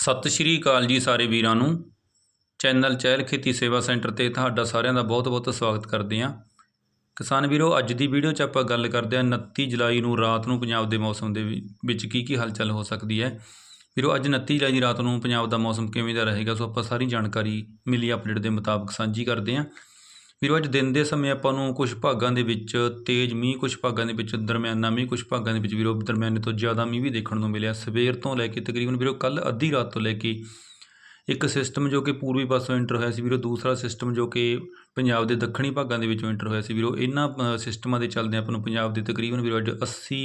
ਸਤਿ ਸ਼੍ਰੀ ਅਕਾਲ ਜੀ ਸਾਰੇ ਵੀਰਾਂ ਨੂੰ। ਚੈਨਲ ਚਹਿਲ ਖੇਤੀ ਸੇਵਾ ਸੈਂਟਰ ਤੇ ਤੁਹਾਡਾ ਸਾਰਿਆਂ ਦਾ ਬਹੁਤ-ਬਹੁਤ ਸਵਾਗਤ ਕਰਦੇ ਹਾਂ। ਕਿਸਾਨ ਵੀਰੋ, ਅੱਜ ਦੀ ਵੀਡੀਓ 'ਚ ਆਪਾਂ ਗੱਲ ਕਰਦੇ ਹਾਂ 29 ਜੁਲਾਈ ਨੂੰ ਰਾਤ ਨੂੰ ਪੰਜਾਬ ਦੇ ਮੌਸਮ ਦੇ ਵਿੱਚ ਕੀ ਕੀ ਹਲਚਲ ਹੋ ਸਕਦੀ ਹੈ। ਵੀਰੋ, ਅੱਜ 29 ਜੁਲਾਈ ਦੀ ਰਾਤ ਨੂੰ ਪੰਜਾਬ ਦਾ ਮੌਸਮ ਕਿਵੇਂ ਦਾ ਰਹੇਗਾ, ਸੋ ਆਪਾਂ ਸਾਰੀ ਜਾਣਕਾਰੀ ਮਿਲੀ ਅਪਡੇਟ ਦੇ ਮੁਤਾਬਕ ਸਾਂਝੀ ਕਰਦੇ ਹਾਂ। ਵੀਰੋ ਅੱਜ ਦਿਨ ਦੇ ਸਮੇਂ ਆਪਾਂ ਨੂੰ ਕੁਝ ਭਾਗਾਂ ਦੇ ਵਿੱਚ ਤੇਜ਼ ਮੀਂਹ ਕੁਝ ਭਾਗਾਂ ਦੇ ਵਿੱਚ ਦਰਮਿਆਨਾ ਮੀਂਹ ਕੁਝ ਭਾਗਾਂ ਦੇ ਵਿੱਚ ਵੀਰੋ ਦਰਮਿਆਨੇ ਤੋਂ ਜ਼ਿਆਦਾ ਮੀਂਹ ਵੀ ਦੇਖਣ ਨੂੰ ਮਿਲਿਆ। ਸਵੇਰ ਤੋਂ ਲੈ ਕੇ ਤਕਰੀਬਨ ਵੀਰੋ ਕੱਲ ਅੱਧੀ ਰਾਤ ਤੋਂ ਲੈ ਕੇ ਇੱਕ ਸਿਸਟਮ ਜੋ ਕਿ ਪੂਰਬੀ ਪਾਸੋਂ ਐਂਟਰ ਹੋਇਆ ਸੀ ਵੀਰੋ, ਦੂਸਰਾ ਸਿਸਟਮ ਜੋ ਕਿ ਪੰਜਾਬ ਦੇ ਦੱਖਣੀ ਭਾਗਾਂ ਦੇ ਵਿੱਚੋਂ ਐਂਟਰ ਹੋਇਆ ਸੀ ਵੀਰੋ। ਇਹਨਾਂ ਸਿਸਟਮਾਂ ਦੇ ਚੱਲਦੇ ਆਪਾਂ ਨੂੰ ਪੰਜਾਬ ਦੇ ਤਕਰੀਬਨ ਵੀਰੋ ਅੱਜ 80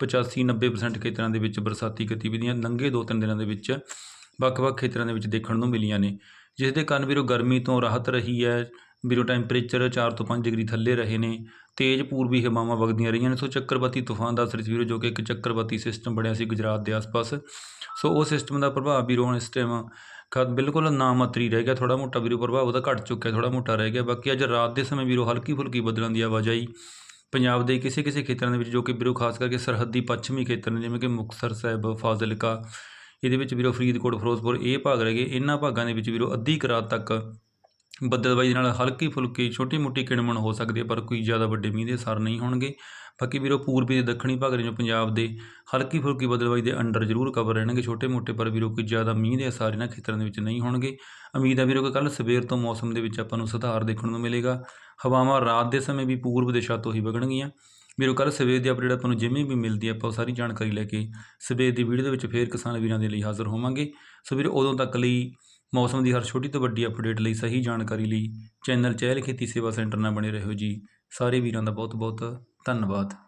85 90% ਖੇਤਰਾਂ ਦੇ ਵਿੱਚ ਬਰਸਾਤੀ ਗਤੀਵਿਧੀਆਂ ਲੰਘੇ ਦੋ ਤਿੰਨ ਦਿਨਾਂ ਦੇ ਵਿੱਚ ਵੱਖ-ਵੱਖ ਖੇਤਰਾਂ ਦੇ ਵਿੱਚ ਦੇਖਣ ਨੂੰ ਮਿਲੀਆਂ ਨੇ। ਜਿਸ ਦੇ ਕਾਰਨ ਵੀਰੋ ਗਰਮੀ ਤੋਂ ਰਾਹਤ ਰਹੀ ਹੈ ਵੀਰੋ ਟੈਂਪਰੇਚਰ ਚਾਰ ਤੋਂ ਪੰਜ ਡਿਗਰੀ ਥੱਲੇ ਰਹੇ ਨੇ, ਤੇਜ਼ ਪੂਰਬੀ ਹਵਾਵਾਂ ਵਗਦੀਆਂ ਰਹੀਆਂ ਨੇ, ਸੋ ਚੱਕਰਵਾਤੀ ਤੂਫਾਨ ਦਾ ਅਸਰ ਸੀ ਵੀਰੋ ਜੋ ਕਿ ਇੱਕ ਚੱਕਰਵਾਤੀ ਸਿਸਟਮ ਬਣਿਆ ਸੀ ਗੁਜਰਾਤ ਦੇ ਆਸ-ਪਾਸ, ਸੋ ਉਹ ਸਿਸਟਮ ਦਾ ਪ੍ਰਭਾਵ ਵੀਰੋ ਹੁਣ ਇਸ ਟਾਈਮ ਖਤ ਬਿਲਕੁਲ ਨਾਮਾਤਰੀ ਰਹਿ ਗਿਆ ਥੋੜਾ ਮੋਟਾ ਵੀਰੋ ਪ੍ਰਭਾਵ ਉਹਦਾ ਘਟ ਚੁੱਕਿਆ ਥੋੜਾ ਮੋਟਾ ਰਹਿ ਗਿਆ, ਬਾਕੀ ਅੱਜ ਰਾਤ ਦੇ ਸਮੇਂ ਵੀਰੋ ਹਲਕੀ ਫੁਲਕੀ ਬਦਲਣ ਦੀ ਆਵਾਜਾਈ ਪੰਜਾਬ ਦੇ ਕਿਸੇ ਕਿਸੇ ਖੇਤਰਾਂ ਦੇ ਵਿੱਚ ਜੋ ਕਿ ਵੀਰੋ ਖਾਸ ਕਰਕੇ ਸਰਹੱਦੀ ਪੱਛਮੀ ਖੇਤਰ ਨੇ, ਜਿਵੇਂ ਕਿ ਮੁਕਤਸਰ ਸਾਹਿਬ, ਫਾਜ਼ਿਲਕਾ, ਇਹਦੇ ਵਿੱਚ ਵੀਰੋ ਫਰੀਦਕੋਟ, ਫਿਰੋਜ਼ਪੁਰ ਇਹ ਭਾਗ ਰਹਿ ਗਏ, ਇਹਨਾਂ ਭਾਗਾਂ ਦੇ ਵਿੱਚ ਵੀਰੋ ਅੱਧੀ ਕੁ ਰਾਤ ਤੱਕ ਬੱਦਲਬਾਈ ਦੇ ਨਾਲ ਹਲਕੀ ਫੁਲਕੀ ਛੋਟੀ ਮੋਟੀ ਕਿਣਮਣ ਹੋ ਸਕਦੀ ਹੈ, ਪਰ ਕੋਈ ਜ਼ਿਆਦਾ ਵੱਡੇ ਮੀਂਹ ਦੇ ਅਸਰ ਨਹੀਂ ਹੋਣਗੇ। ਬਾਕੀ ਵੀਰੋ, ਪੂਰਬੀ ਤੇ ਦੱਖਣੀ ਭਾਗ ਦੇ ਜੋ ਪੰਜਾਬ ਦੇ ਹਲਕੀ ਫੁਲਕੀ ਬੱਦਲਬਾਈ ਦੇ ਅੰਡਰ ਜ਼ਰੂਰ ਕਵਰ ਰਹਿਣਗੇ ਛੋਟੇ ਮੋਟੇ, ਪਰ ਵੀਰੋ, ਕੋਈ ਜ਼ਿਆਦਾ ਮੀਂਹ ਦੇ ਅਸਰ ਇਹਨਾਂ ਖੇਤਰਾਂ ਦੇ ਵਿੱਚ ਨਹੀਂ ਹੋਣਗੇ। ਉਮੀਦ ਹੈ ਵੀਰੋ ਕਿ ਕੱਲ ਸਵੇਰ ਤੋਂ ਮੌਸਮ ਦੇ ਵਿੱਚ ਆਪਾਂ ਨੂੰ ਸੁਧਾਰ ਦੇਖਣ ਨੂੰ ਮਿਲੇਗਾ। ਹਵਾਵਾਂ ਰਾਤ ਦੇ ਸਮੇਂ ਵੀ ਪੂਰਬ ਦਿਸ਼ਾ ਤੋਂ ਹੀ ਵਗਣਗੀਆਂ। ਵੀਰੋ ਕੱਲ ਸਵੇਰ ਦੀ ਅਪਡੇਟ ਆਪਾਂ ਨੂੰ ਜਿਵੇਂ ਵੀ ਮਿਲਦੀ ਹੈ, ਆਪਾਂ ਉਹ ਸਾਰੀ ਜਾਣਕਾਰੀ ਲੈ ਕੇ ਸਵੇਰ ਦੀ ਵੀਡੀਓ ਦੇ ਵਿੱਚ ਫੇਰ ਕਿਸਾਨ ਵੀਰਾਂ ਦੇ ਲਈ ਹਾਜ਼ਰ ਹੋਵਾਂਗੇ। ਸੋ ਵੀਰੋ, ਉਦੋਂ ਤੱਕ ਲਈ ਮੌਸਮ ਦੀ ਹਰ ਛੋਟੀ ਤੋਂ ਵੱਡੀ ਅਪਡੇਟ ਲਈ ਸਹੀ ਜਾਣਕਾਰੀ ਲਈ ਚੈਨਲ ਚਹਿਲ ਖੇਤੀ ਸੇਵਾ ਸੈਂਟਰ ਨਾਲ ਬਣੇ ਰਹੋ ਜੀ। ਸਾਰੇ ਵੀਰਾਂ ਦਾ ਬਹੁਤ ਬਹੁਤ ਧੰਨਵਾਦ।